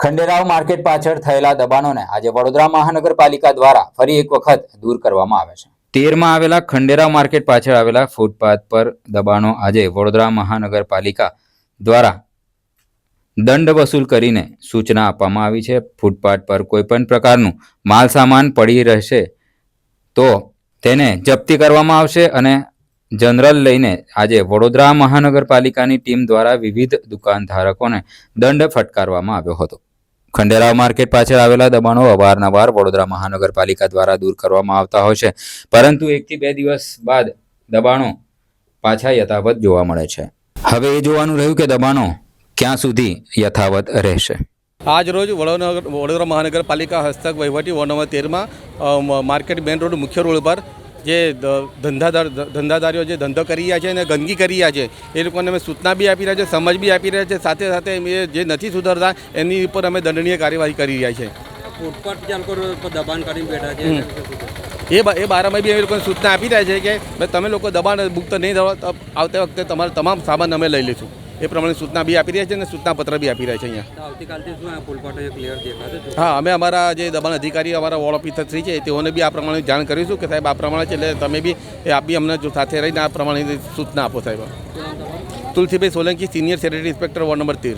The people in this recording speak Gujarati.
ખંડેરાવ માર્કેટ પાછળ થયેલા દબાણોને આજે વડોદરા મહાનગરપાલિકા દ્વારા ફરી એક વખત દૂર કરવામાં આવે છે. તેરમાં આવેલા ખંડેરાવ માર્કેટ પાછળ આવેલા ફૂટપાથ પર દબાણો આજે વડોદરા મહાનગરપાલિકા દ્વારા દંડ વસૂલ કરીને સૂચના આપવામાં આવી છે. ફૂટપાથ પર કોઈપણ પ્રકારનું માલ સામાન પડી રહેશે તો તેને જપ્તી કરવામાં આવશે અને જનરલ લઈને આજે વડોદરા મહાનગરપાલિકાની ટીમ દ્વારા વિવિધ દુકાનધારકોને દંડ ફટકારવામાં આવ્યો હતો. ખંડેરાવ માર્કેટ પાછળ આવેલા દબાણો અવારનવાર વડોદરા મહાનગરપાલિકા દ્વારા દૂર કરવામાં આવતા હોય છે. પરંતુ એકથી બે દિવસ બાદ દબાણો પાછા યથાવત જોવા મળે છે. હવે એ જોવાનું રહ્યું કે દબાણો ક્યાં સુધી યથાવત રહેશે. આજ રોજ વડોદરા મહાનગરપાલિકા હસ્તક વહીવટી વોર્ડ નંબર તેરમાં માર્કેટ મેન રોડ મુખ્ય રોડ પર જે ધંધાદાર ધંધાદારીઓ જે ધંધો કરી રહ્યા છે અને ગંદકી કરી રહ્યા છે એ લોકોને અમે સૂચના બી આપી રહ્યા છે સમજ બી આપી રહ્યા છે સાથે સાથે અમે જે નથી સુધરતા એની ઉપર અમે દંડનીય કાર્યવાહી કરી રહ્યા છે. ફૂટપાથ દબાણ કરીને બેઠા છે? એ એ બારામાં બી એ લોકોને સૂચના આપી રહ્યા છે કે ભાઈ તમે લોકો દબાણ મુક્ત નહીં થવા આવતા વખતે તમારા તમામ સામાન અમે લઈ લઈશું. એ પ્રમાણે સૂચના બી આપી રહ્યા છે અને સૂચના પત્ર બી આપી રહ્યા છે અહીંયા? હા અમે અમારા જે દબાણ અધિકારી અમારા વોર્ડ ઓફિસર છે તેઓને બી આ પ્રમાણે જાણ કરીશું કે સાહેબ આ પ્રમાણે છે એટલે તમે બી એ આપ બી અમને જો સાથે રહીને આ પ્રમાણે સૂચના આપો સાહેબ? Tulsibhai Solanki senior secretary inspector ward number તેર